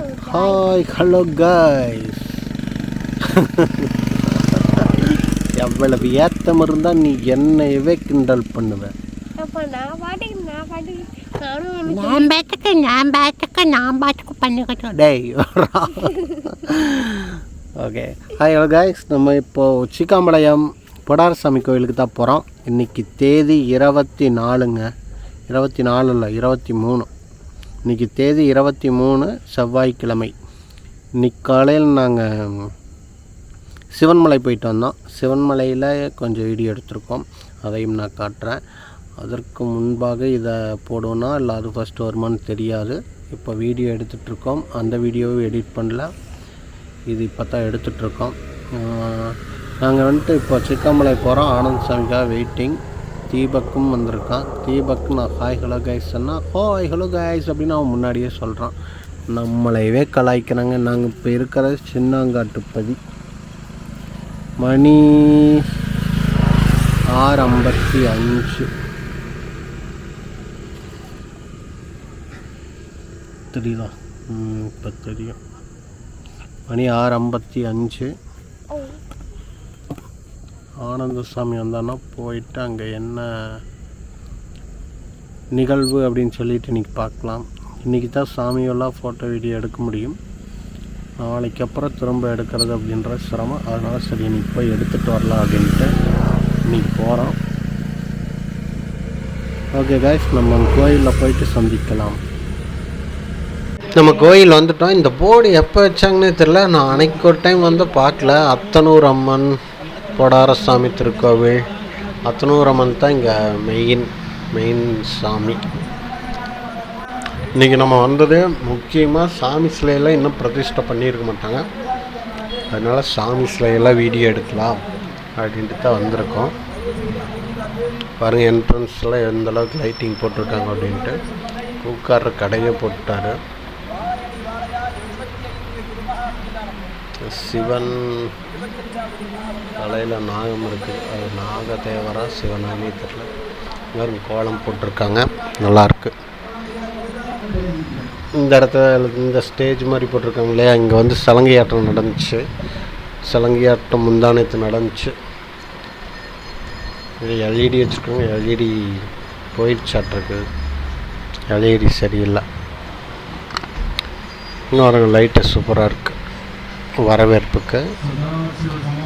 Hi hello guys எவ்வளவு ஏத்தம் இருந்தால் நீ என்னையவே கிண்டல் பண்ணுவ? அப்போ நான் பாட்டுக்கு நான் பாட்டுக்கு நான் பாட்டுக்கு பண்ணிக்கிட்டோம் டேய் ஓகே ஹாய் ஹலோ காய்ஸ் நம்ம இப்போது உச்சிகாம்பாளையம் பொடாரசாமி கோயிலுக்கு தான் போகிறோம் இன்றைக்கி தேதி இருபத்தி நாலுங்க. இருபத்தி நாலு இல்லை இருபத்தி மூணு. இன்றைக்கி தேதி இருபத்தி மூணு செவ்வாய்க்கிழமை. இன்றைக்கி காலையில் நாங்கள் சிவன்மலை போயிட்டு வந்தோம். சிவன்மலையில் கொஞ்சம் வீடியோ எடுத்திருக்கோம். அதையும் நான் காட்டுறேன். அதற்கு முன்பாக இதை போடுவோன்னா இல்லை அது ஃபஸ்ட்டு வருமான்னு தெரியாது. இப்போ வீடியோ எடுத்துகிட்ருக்கோம் அந்த வீடியோவும் எடிட் பண்ணல. இது இப்போ தான் எடுத்துகிட்ருக்கோம் நாங்கள் வந்துட்டு இப்போ சிக்காமலை போகிறோம் ஆனந்த் சாமிக்காக வெயிட்டிங் தீபக்கும் வந்திருக்கான். தீபக் நான் ஹாய் ஹலோ கைஸ் சொன்னால் ஹாய் ஹலோ கைஸ் அப்படின்னு அவன் முன்னாடியே சொல்கிறான் நம்மளையவே கலாய்க்கிறாங்க. நாங்கள் இப்போ இருக்கிற சின்னாங்காட்டுப்பதி மணி ஆறு ஐம்பத்தி அஞ்சு. தெரியுதா? ம் இப்போ தெரியும். மணி ஆறு ஐம்பத்தி அஞ்சு. ஆனந்தசாமி வந்தான்னா போயிட்டு அங்கே என்ன நிகழ்வு அப்படின்னு சொல்லிட்டு இன்றைக்கி பார்க்கலாம். இன்றைக்கி தான் சாமியெல்லாம் ஃபோட்டோ வீடியோ எடுக்க முடியும். நாளைக்கு அப்புறம் திரும்ப எடுக்கிறது அப்படின்ற சிரமம். அதனால் சரி இன்னைக்கு போய் எடுத்துகிட்டு வரலாம் அப்படின்ட்டு இன்னைக்கு போகிறோம் ஓகே காய்ஸ் நம்ம கோயிலில் போயிட்டு சந்திக்கலாம். நம்ம கோயில் வந்துட்டோம். இந்த போர்டு எப்போ வச்சாங்கன்னே தெரில நான் அன்னைக்கு ஒரு டைம் வந்து பார்க்கல. அத்தனூர் அம்மன் பொடாரசாமி திருக்கோவில் அத்தனூரம்மன் தான் இங்கே மெயின் மெயின் சாமி. இன்றைக்கி நம்ம வந்தது முக்கியமாக சாமி சிலையெல்லாம் இன்னும் பிரதிஷ்டை பண்ணியிருக்க மாட்டாங்க. அதனால் சாமி சிலையெல்லாம் வீடியோ எடுக்கலாம் அப்படின்ட்டு தான் வந்திருக்கோம். பாருங்கள் என்ட்ரன்ஸில் எந்த அளவுக்கு லைட்டிங் போட்டிருக்காங்க அப்படின்ட்டு. உட்கார்ற கடையை போட்டுட்டாரு. சிவன் தலையில் நாகம் இருக்குது அது நாகதேவரா சிவனானே தெரில வெறும் கோலம் போட்டிருக்காங்க. நல்லாயிருக்கு இந்த இடத்துல இந்த ஸ்டேஜ் மாதிரி போட்டிருக்காங்க இல்லையா? இங்கே வந்து சலங்கையாட்டம் நடந்துச்சு. சலங்கையாட்டம் முந்தானத்து நடந்துச்சு. எல்இடி வச்சுருக்காங்க. எல்இடி போயிடுச்சாட்டிருக்கு எல்இடி சரியில்லை. இன்னும் லைட்டு சூப்பராக இருக்குது வரவேற்புக்கு.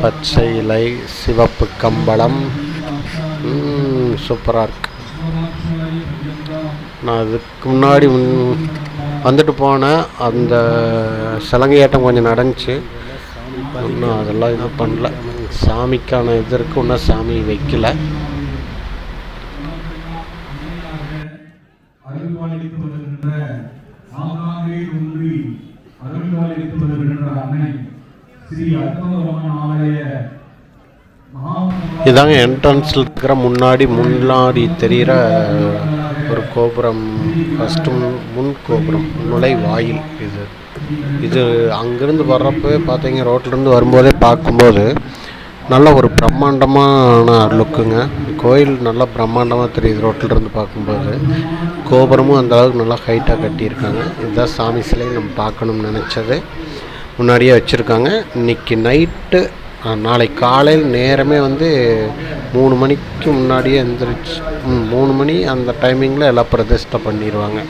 பச்சை இலை சிவப்பு கம்பளம். சூப்பராக இருக்கு. நான் அதுக்கு முன்னாடி முன் வந்துட்டு போனேன் அந்த சலங்கையாட்டம் கொஞ்சம் நடந்துச்சு. இன்னும் அதெல்லாம் இது பண்ணல. சாமிக்கான இது இருக்கு இன்னும் சாமி வைக்கல. அருள்வாளித்து வருகின்ற ஆங்காங்கே ஒன்றி வருகின்ற அன்னை ஸ்ரீ அற்புதமான ஆலய இதாங்க என்ட்ரன்ஸில் இருக்கிற முன்னாடி முன்னாடி தெரிகிற ஒரு கோபுரம். ஃபஸ்ட்டு முன் முன் கோபுரம் நுழைவாயில் இது. இது அங்கேருந்து வர்றப்பவே பார்த்தீங்க ரோட்லேருந்து வரும்போதே பார்க்கும்போது நல்ல ஒரு பிரம்மாண்டமான லுக்குங்க. கோயில் நல்லா பிரம்மாண்டமாக தெரியுது ரோட்டிலிருந்து பார்க்கும்போது. கோபுரமும் அந்த அளவுக்கு நல்லா ஹைட்டாக கட்டியிருக்காங்க. இதுதான் சாமி சிலை நம்ம பார்க்கணும்னு நினச்சது. முன்னாடியே வச்சுருக்காங்க. இன்றைக்கி நைட்டு நாளை காலையில் நேரமே வந்து மூணு மணிக்கு முன்னாடியே எந்திரிச்சு ம், மூணு மணி அந்த டைமிங்கில் எல்லாம் பிரதிஷ்டை பண்ணிடுவாங்க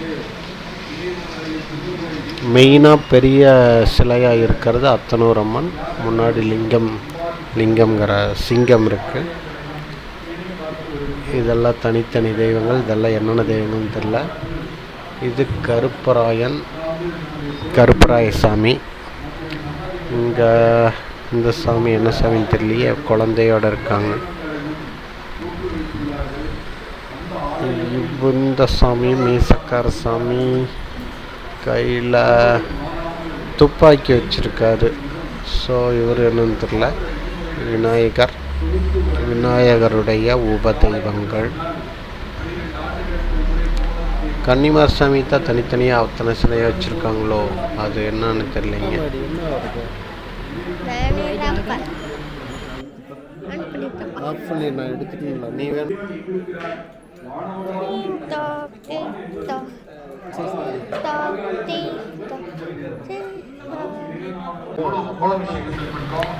மெயினாக பெரிய சிலையாக இருக்கிறது அத்தனூர் அம்மன். முன்னாடி லிங்கம் லிங்கம்ங்கிற சிங்கம் இருக்குது இதெல்லாம் தனித்தனி தெய்வங்கள் இதெல்லாம் என்னென்ன தெய்வங்கள்னு தெரில இது கருப்பராயன் கருப்பராய சாமி இங்கே இந்த சாமி என்ன சாமின்னு தெரியலையே குழந்தையோட இருக்காங்க. இந்த சாமி மீசக்கார சாமி கையில் துப்பாக்கி வச்சிருக்காரு. ஸோ இவர் என்னன்னு தெரில விநாயகர் விநாயகருடைய உப தெய்வங்கள் கன்னிமார் சாமி தான் தனித்தனியாக அத்தனை சிலையாக வச்சுருக்காங்களோ? அது என்னன்னு தெரியலைங்க. ஆஃப் பண்ணி நான் எடுத்துட்டீங்களா நீ வேணும்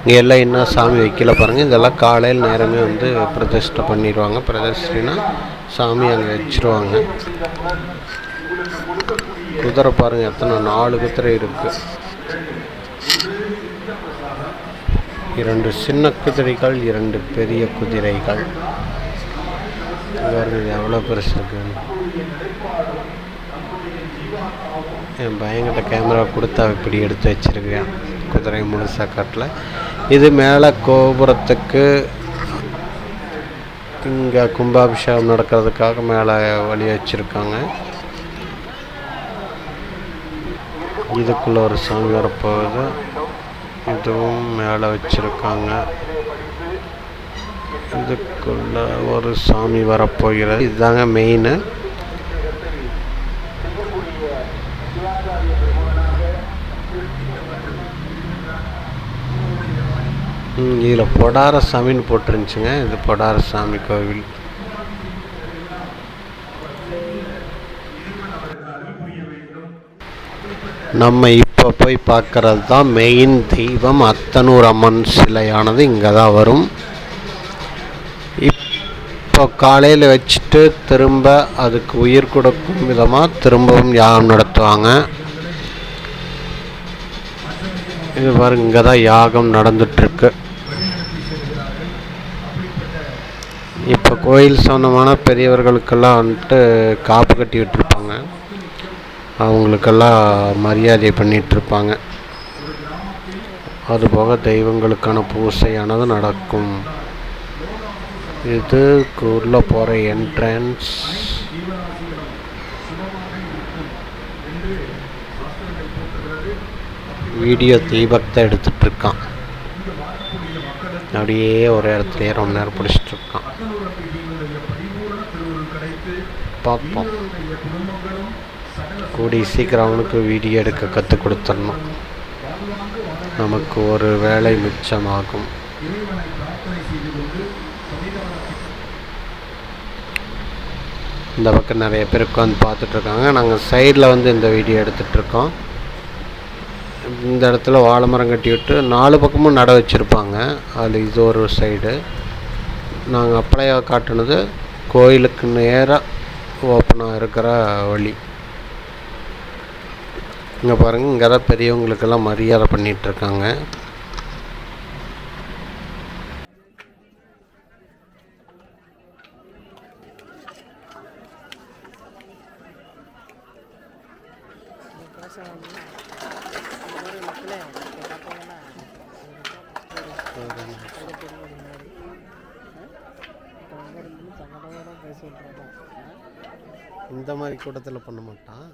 இங்கே எல்லாம் என்ன சாமி வைக்கல பாருங்கள் இதெல்லாம் காலையில் நேரமே வந்து பிரதிஷ்டை பண்ணிடுவாங்க. பிரதிஷ்டைனா சாமி அங்கே வச்சிருவாங்க. குதிரை பாருங்கள் எத்தனை நாலு குதிரை இருக்குது இரண்டு சின்ன குதிரைகள் இரண்டு பெரிய குதிரைகள். இது எவ்வளோ பெருசு இருக்குன்னு. என் பையன்கிட்ட கேமரா கொடுத்து கொடுத்தா இப்படி எடுத்து வச்சிருக்கேன். குதிரை முழுசா காட்டில். இது மேலே கோபுரத்துக்கு இங்கே கும்பாபிஷேகம் நடக்கிறதுக்காக மேலே வழி வச்சுருக்காங்க. இதுக்குள்ளே ஒரு சாமி வரப்போகுது. இதுவும் மேலே வச்சுருக்காங்க. இதுக்குள்ள ஒரு சாமி வரப்போகிறது. இதுதாங்க மெயின் இதில் பொடாரசாமின்னு போட்டிருந்துச்சுங்க. இது பொடாரசாமி கோவில். நம்ம இப்போ போய் பார்க்கறது தான் மெயின் தெய்வம். அத்தனூர் அம்மன் சிலையானது இங்கே தான் வரும். இப்போ காலையில் வச்சுட்டு திரும்ப அதுக்கு உயிர் கொடுக்கும் விதமாக திரும்பவும் யாகம் நடத்துவாங்க. இது பாருங்க இங்கே தான் யாகம் நடந்துட்டுருக்கு. இப்போ கோயில் சொந்தமான பெரியவர்களுக்கெல்லாம் வந்துட்டு காப்பு கட்டி விட்டுருப்பாங்க. அவங்களுக்கெல்லாம் மரியாதை பண்ணிகிட்ருப்பாங்க அதுபோக தெய்வங்களுக்கான பூசையானது நடக்கும். இது உள்ளே போகிற என்ட்ரன்ஸ் வீடியோ தீபக்தை எடுத்துட்டு இருக்கான் அப்படியே ஒரு இடத்துலயே ரொம்ப நேரம் பிடிச்சிட்டு இருக்கான் பார்ப்போம். கூடி சீக்கிரம் அவனுக்கு வீடியோ எடுக்க கற்றுக் கொடுத்துடணும். நமக்கு ஒரு வேலை மிச்சமாகும். இந்த பக்கம் நிறைய பேர் உட்காந்து பார்த்துட்ருக்காங்க. நாங்கள் சைடில் வந்து இந்த வீடியோ எடுத்துகிட்ருக்கோம் இந்த இடத்துல வாழை மரம் கட்டி விட்டு நாலு பக்கமும் நட வச்சுருப்பாங்க. அதில் இது ஒரு சைடு. நாங்கள் அப்பளையாக காட்டுனது கோயிலுக்கு நேராக ஓப்பனாக இருக்கிற வழி. இங்கே பாருங்கள் இங்கே தான் பெரியவங்களுக்கெல்லாம் மரியாதை பண்ணிகிட்ருக்காங்க. இந்த மாதிரி கூட்டத்தில் பண்ண மாட்டான்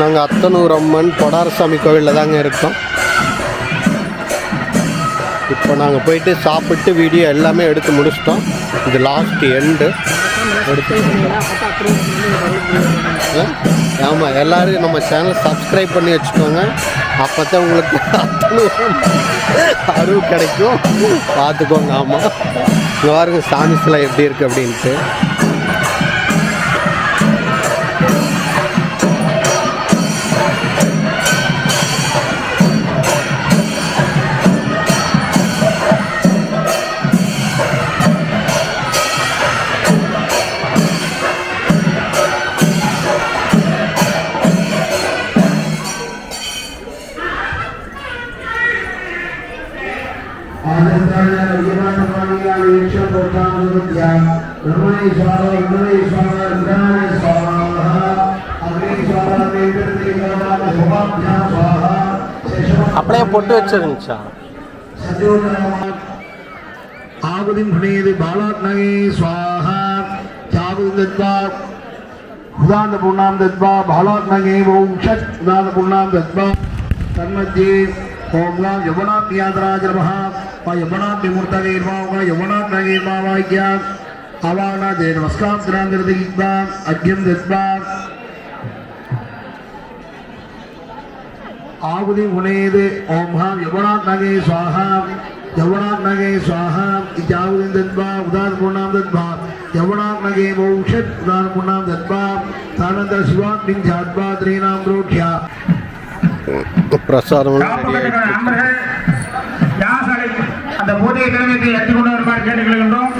நாங்கள் அத்தனூர் அம்மன் பொடாரசாமி கோவிலில் தாங்க இருக்கோம். இப்போ நாங்கள் போயிட்டு சாப்பிட்டு வீடியோ எல்லாமே எடுத்து முடிச்சிட்டோம். இது லாஸ்ட் எண்டு எடுத்து ஆமாம் எல்லோரும் நம்ம சேனல் சப்ஸ்கிரைப் பண்ணி வச்சுக்கோங்க. அப்போ தான் உங்களுக்கு அறிவு கிடைக்கும். பார்த்துக்கோங்க ஆமாம் இங்கே பாருங்க சாமி சிலை எப்படி இருக்குது அப்படின்ட்டு. அப்படியே பொட்டு வச்சிருந்துச்சா? ஆகுதிம் புனேது பாலாத்னகே ஸ்வாஹா சாகுதிம் தத்வா உதாந்த புண்ணாம் தத்வா பாலாத்னகே ஓம் ஷட் உதாந்த புண்ணாம் தத்வா. தன்மத்தியே ஓம் நாம் யமுனா பியாதராஜ நமஹா. வா யமுனா பிமூர்த்த வீர்வா வா யமுனா பிரகீர்வா வாக்கியா அவானா ஜெய நமஸ்காம் திராந்திரதிக்பா அக்யம் திக்பா ஆகுதி உனேது ஓம் ஹாம் யமுனா நகே சுவாஹா. யமுனா நகே சுவாஹா. இஜாவுதி தத்பா உதார் குணாம் தத்பா யமுனா நகே மௌஷத் உதார் குணாம் தத்பா தானந்தர சிவாத்மின் ஜாத்பா திரீனாம் ரோட்யா அன்பர்கள் யாசலை அந்த போதைய திறமையை எத்திக் கொண்டு வருமாறு கேட்டுக்கொள்கின்றோம்.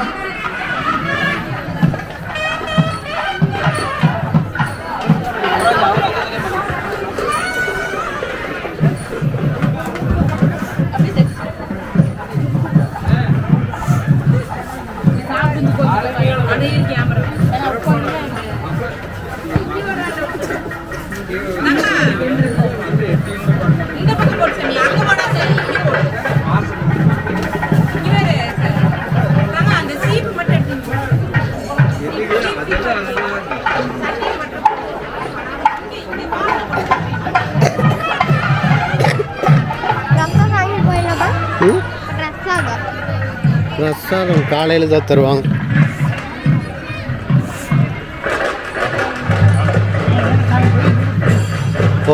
பிரசாதம் காலையில் தான் தருவாங்க.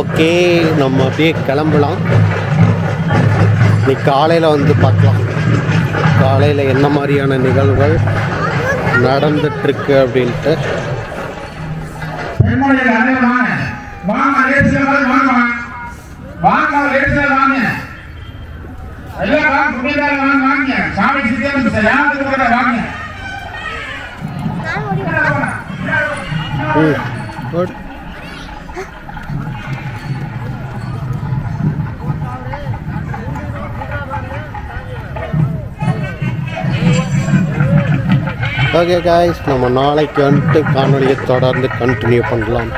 ஓகே நம்ம அப்படியே கிளம்பலாம். நீ காலையில் வந்து பார்க்கலாம். காலையில் என்ன மாதிரியான நிகழ்வுகள் நடந்துட்டுருக்கு அப்படின்ட்டு. வாங்க வாங்க வாங்க வாங்க வாங்க. எல்லாம் வாங்க. சாமி சித்தியம் கூட வாங்க. ஓடி ஓகே காய்ஸ் நம்ம நாளைக்கு வந்துட்டு காணொலியை தொடர்ந்து கண்டினியூ பண்ணலாம்.